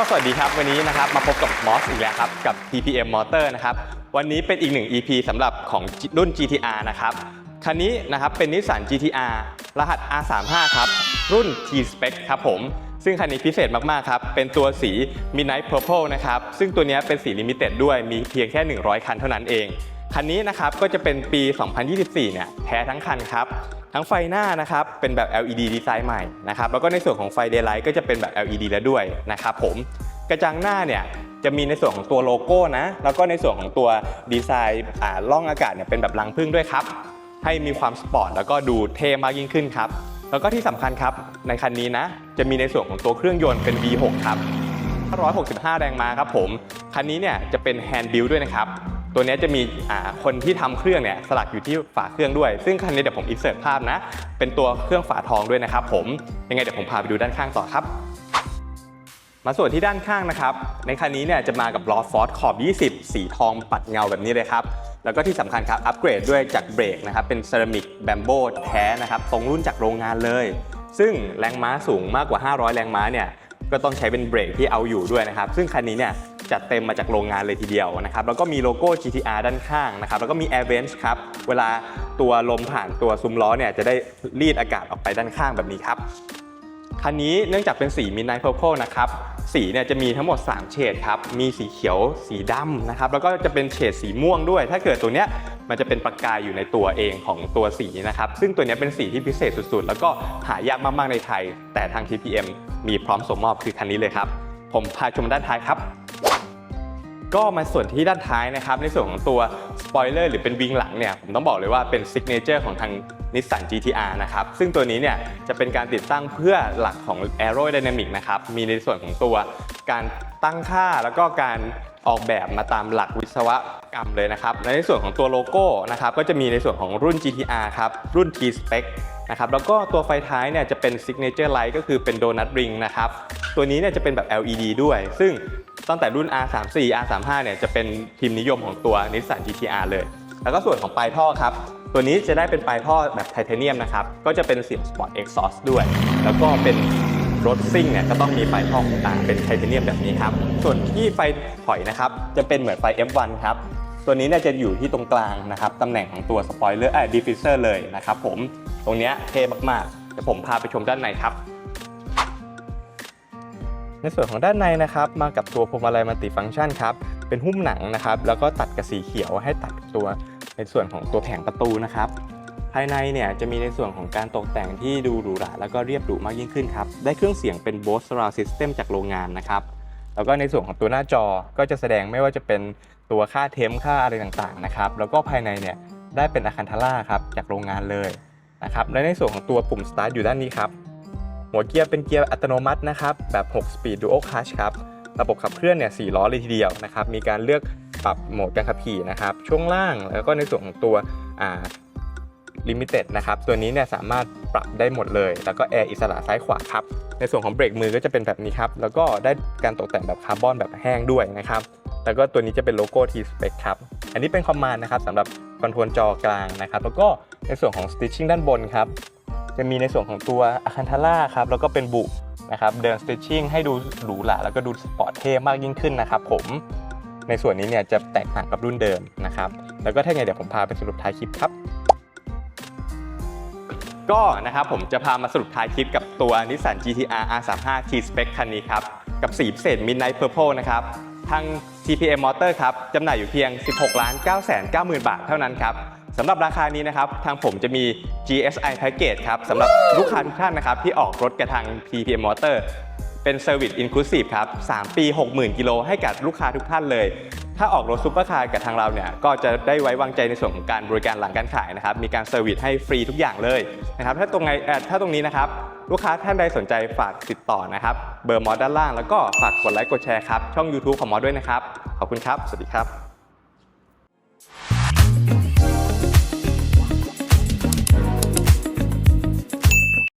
ก็สวัสดีครับวันนี้นะครับมาพบกับมอสอีกแล้วครับกับ TPM Motor นะครับวันนี้เป็นอีกหนึ่ง EP สำหรับของรุ่น GTR นะครับคันนี้นะครับเป็นนิสสัน GTR รหัส R35 ครับรุ่น T-Spec ครับผม ซึ่งคันนี้พิเศษมาก ๆ ครับ เป็นตัวสี Midnight Purple นะครับซึ่งตัวนี้เป็นสีลิมิเต็ดด้วยมีเพียงแค่ 100 คันเท่านั้นเอง คันนี้นะครับก็จะเป็นปี 2024 เนี่ยแท้ทั้งคันครับ ทั้งไฟหน้านะครับเป็นแบบ LED ดีไซน์ใหม่นะครับแล้วก็ในส่วนของไฟ Daylight ก็จะเป็นแบบ LED แล้วด้วยนะครับผมกระจังหน้าเนี่ยจะมีในส่วนของตัวโลโก้นะแล้วก็ในส่วนของตัวดีไซน์อ่าล่องอากาศเนี่ยเป็นแบบรังผึ้งด้วยครับ ให้มีความสปอร์ตแล้วก็ดูเท่มากยิ่งขึ้นครับแล้วก็ที่สำคัญครับในคันนี้นะจะมีในส่วนของตัวเครื่องยนต์เป็น V6 ครับ165 แรงม้าครับผม คันนี้เนี่ยจะเป็นแฮนด์บิลด้วยนะครับ ตัวนี้จะมีคนที่ทำเครื่องเนี่ยสลักอยู่ที่ฝาเครื่องด้วย ซึ่งคันนี้เดี๋ยวผมอินเสิร์ตภาพนะ เป็นตัวเครื่องฝาทองด้วยนะครับผมยังไงเดี๋ยวผมพาไปดูด้านข้างต่อครับมาส่วนที่ด้านข้างนะครับ ในคันนี้เนี่ยจะมากับล้อฟอร์ดขอบ 20 สีทองปัดเงาแบบนี้เลยครับ แล้วก็ที่สำคัญครับอัปเกรดด้วยจากเบรกนะครับ เป็นเซรามิกแบมโบแท้นะครับ ตรงรุ่นจากโรงงานเลย ซึ่งแรงม้าสูงมากกว่า 500 แรงม้าเนี่ย ก็ต้องใช้เป็นเบรกที่เอาอยู่ด้วยนะครับ ซึ่งคันนี้เนี่ย จัดเต็มมาจากโรงงานเลยทีเดียวนะครับแล้วก็มีโลโก้ GTR ด้านข้างนะครับแล้วก็มี Air Vents ครับเวลาตัวลมผ่านตัวซุ้มล้อเนี่ยจะได้รีดอากาศออกไปด้านข้างแบบนี้ครับคันนี้เนื่องจากเป็นสี Midnight Purple นะครับสีเนี่ยจะมีทั้งหมด 3 เฉดครับมีสีเขียวสีดำนะครับแล้วก็จะเป็นเฉดสีม่วงด้วย ถ้าเกิดตัวเนี้ยมันจะเป็นประกายอยู่ในตัวเองของตัวสีนะครับซึ่งตัวนี้เป็นสีที่พิเศษสุดๆ แล้วก็หายากมากๆในไทย แต่ทาง TPM มีพร้อมส่งมอบคือคันนี้เลยครับ ผมพาชมด้านท้ายครับ ก็มาส่วนที่ด้านท้ายนะครับ ในส่วนของตัวสปอยเลอร์หรือเป็นวิงหลังเนี่ยผมต้องบอกเลยว่าเป็นซิกเนเจอร์ของทางนิสสัน GTR นะครับ ซึ่งตัวนี้เนี่ยจะเป็นการติดตั้งเพื่อหลักของ Aerodynamic นะครับ มีในส่วนของตัวการตั้งค่าแล้วก็การออกแบบมาตามหลักวิศวกรรมเลยนะครับ ในส่วนของตัวโลโก้นะครับก็จะมีในส่วนของรุ่น GTR ครับ รุ่น T-Spec นะครับแล้วก็ตัวไฟท้ายเนี่ยจะเป็น Signature Light ก็คือเป็นโดนัทริงนะครับ ตัวนี้เนี่ยจะเป็นแบบ LED ด้วย ซึ่ง ตั้งแต่รุ่น R34 R35 เนี่ยจะเป็นพิมนิยมของตัว Nissan GTR เลย แล้วก็ส่วนของปลายท่อครับ ตัวนี้จะได้เป็นปลายท่อแบบไทเทเนียมนะครับ ก็จะเป็นเสียง Sport Exhaust ด้วย แล้วก็เป็นรถซิ่งเนี่ยก็ต้องมีปลายท่อต่างเป็นไทเทเนียมแบบนี้ครับ ส่วนที่ไฟถอยนะครับ จะเป็นเหมือนไฟ F1 ครับ ตัวนี้เนี่ยจะอยู่ที่ตรงกลางนะครับตำแหน่งของตัวสปอยเลอร์เอ่อดิฟฟิเซอร์เลยนะครับผม ตรงเนี้ยเท่มากๆ เดี๋ยวผมพาไปชมด้านในครับ ในส่วนของด้านในนะครับมากับตัวพวงมาลัยมัลติฟังก์ชันครับเป็นหุ้มหนังนะครับแล้วก็ตัดกับสีเขียวให้ตัดตัวในส่วนของตัวแผงประตูนะครับภายในเนี่ยจะมีในส่วนของการตกแต่งที่ดูหรูหราแล้วก็เรียบหรูมากยิ่งขึ้นครับได้เครื่องเสียงเป็น Bose Surround System จากโรงงานนะครับแล้วก็ในส่วนของตัวหน้าจอก็จะแสดงไม่ว่าจะเป็นตัวค่าเทมค่าอะไรต่างๆนะครับแล้วก็ภายในเนี่ยได้เป็นอาคันทาร่าครับจากโรงงานเลยนะครับและในส่วนของตัวปุ่ม start อยู่ด้านนี้ครับ หัวเกียร์เป็นเกียร์อัตโนมัตินะครับ แบบ6 Speed Dual Clutch ครับ ระบบขับเคลื่อนเนี่ย4ล้อเลยทีเดียวนะครับ มีการเลือกปรับโหมดการขับขี่นะครับ ช่วงล่างแล้วก็ในส่วนของตัวอ่า Limited นะครับ ตัวนี้เนี่ยสามารถปรับได้หมดเลย แล้วก็แอร์อิสระซ้ายขวาครับ ในส่วนของเบรกมือก็จะเป็นแบบนี้ครับ แล้วก็ได้การตกแต่งแบบคาร์บอนแบบแห้งด้วยนะครับ แล้วก็ตัวนี้จะเป็นโลโก้ T-Spec ครับ อันนี้เป็นคอมมานด์นะครับสำหรับคอนโทรลจอกลางนะครับ แล้วก็ในส่วนของ Stitching ด้านบนครับ จะมีในส่วนของตัวอะคันทาร่าครับแล้วก็เป็นบุนะครับเดิน Stitching ให้ดูหรูหราแล้วก็ดูสปอร์ตเท่มากยิ่งขึ้นนะครับผมในส่วนนี้เนี่ยจะแตกต่างกับรุ่นเดิมนะครับแล้วก็ถ้าไงเดี๋ยวผมพาไปสรุปท้ายคลิปครับก็นะครับผมจะพามาสรุปท้ายคลิปกับตัว Nissan GTR R35 T-Spec คันนี้ครับ กับสีพิเศษ Midnight Purple นะครับ ทาง TPM Motor ครับจำหน่ายอยู่เพียง 16ล้าน9 9 0 0 0 0 บาทเท่านั้นครับ สำหรับราคานี้นะครับทางผมจะมี GSI Package ครับสำหรับลูกค้าทุกท่านนะครับที่ออกรถกับทาง TPM Motor เป็น Service Inclusive ครับ 3 ปี 60,000 กิโลให้กับลูกค้าทุกท่านเลย ถ้าออกรถซุปเปอร์คาร์กับทางเราเนี่ยก็จะได้ไว้วางใจในส่วนของการบริการหลังการขายนะครับมีการเซอร์วิสให้ฟรีทุกอย่างเลยนะครับถ้าตรงไหนเอ่อถ้าตรงนี้นะครับลูกค้าท่านใดสนใจฝากติดต่อนะครับเบอร์มอสด้านล่างแล้วก็ฝากกดไลค์กดแชร์ครับช่อง YouTube ของมอสด้วยนะครับขอบคุณครับ สวัสดีครับ